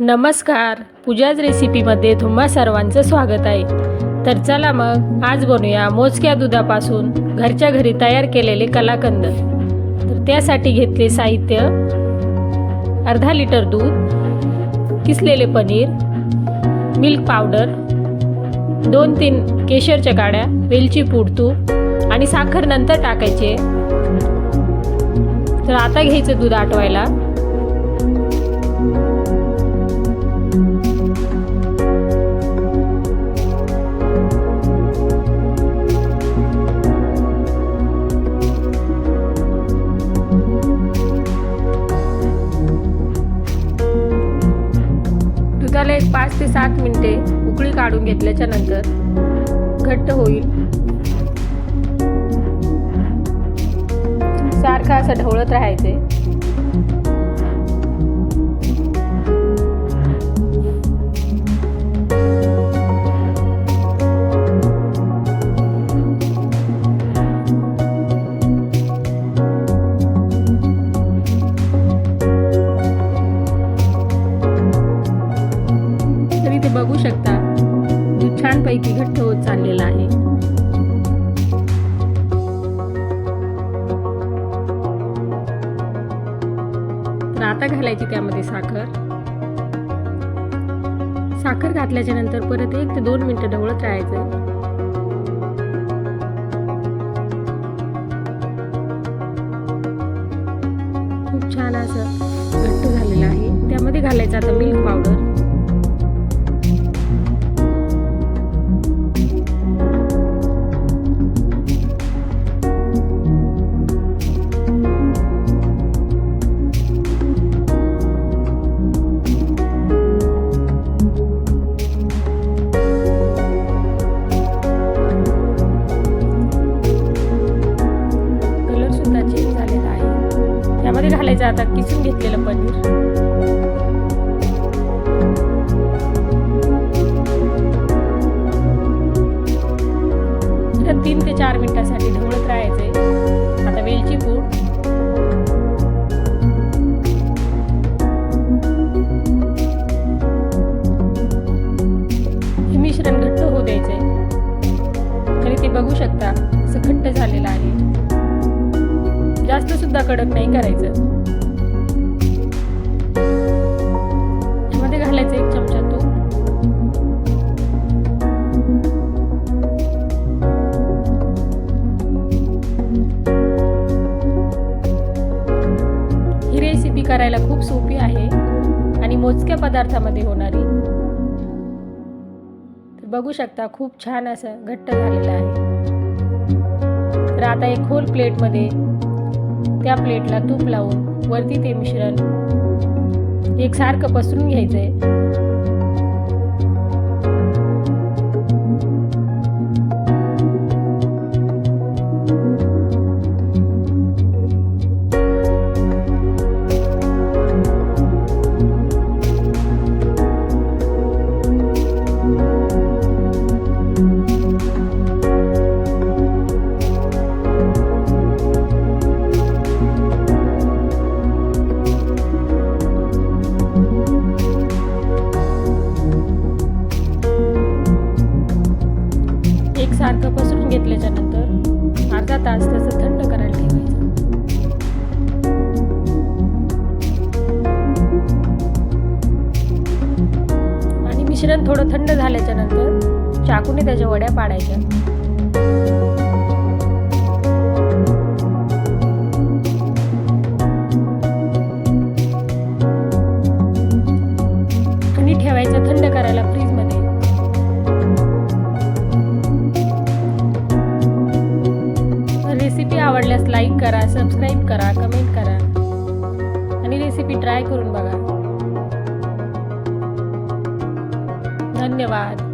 नमस्कार. पूजाज रेसिपीमध्ये तुम्हा सर्वांचं स्वागत आहे. तर चला मग आज बनवूया मोजक्या दुधापासून घरच्या घरी तयार केलेले कलाकंद. तर त्यासाठी घेतले साहित्य अर्धा लिटर दूध किसलेले पनीर मिल्क पावडर दोन तीन केशरच्या गाड्या वेलची पूड तूप आणि साखर नंतर टाकायचे तर आता घ्यायचं दूध आटवायला. दुधाला एक पाच ते सात मिनिटे उकळी काढून घेतल्याच्या नंतर घट्ट होईल. सारखं असं ढवळत राहायचे. बघू शकता. दूध छानपैकी घट्ट होत चाललेलं आहे. तर आता घालायची त्यामध्ये साखर. साखर घातल्याच्या नंतर परत एक ते दोन मिनिटं ढवळत राहायचं. खूप छान असं घट्ट झालेलं आहे. त्यामध्ये घालायचं आता मिल्क पावडर घालायचं आता किसून घेतलेलं पनीर. तीन ते चार मिनिटासाठी ढवळत राहायचंय. आता वेलची पूड. सुद्धा कडक नाही करायचं. यामध्ये घालायचं एक चमचा तूप. ही रेसिपी करायला खूप सोपी आहे आणि मोजक्या पदार्थामध्ये होणारी. तर बघू शकता खूप छान असं घट्ट झालेलं आहे. तर आता एक खोल प्लेटमध्ये त्या प्लेटला तूप लावून वरती ते मिश्रण एकसारखं पसरून घ्यायचं आहे घेतल्याच्या नंतर अर्धा तास तसं थंड करायला ठेवायचं. आणि मिश्रण थोडं थंड झाल्याच्यानंतर चाकूने त्याच्या वड्या पाडायच्या. करा कमेंट करा. आणि रेसिपी ट्राय करून बघा. धन्यवाद.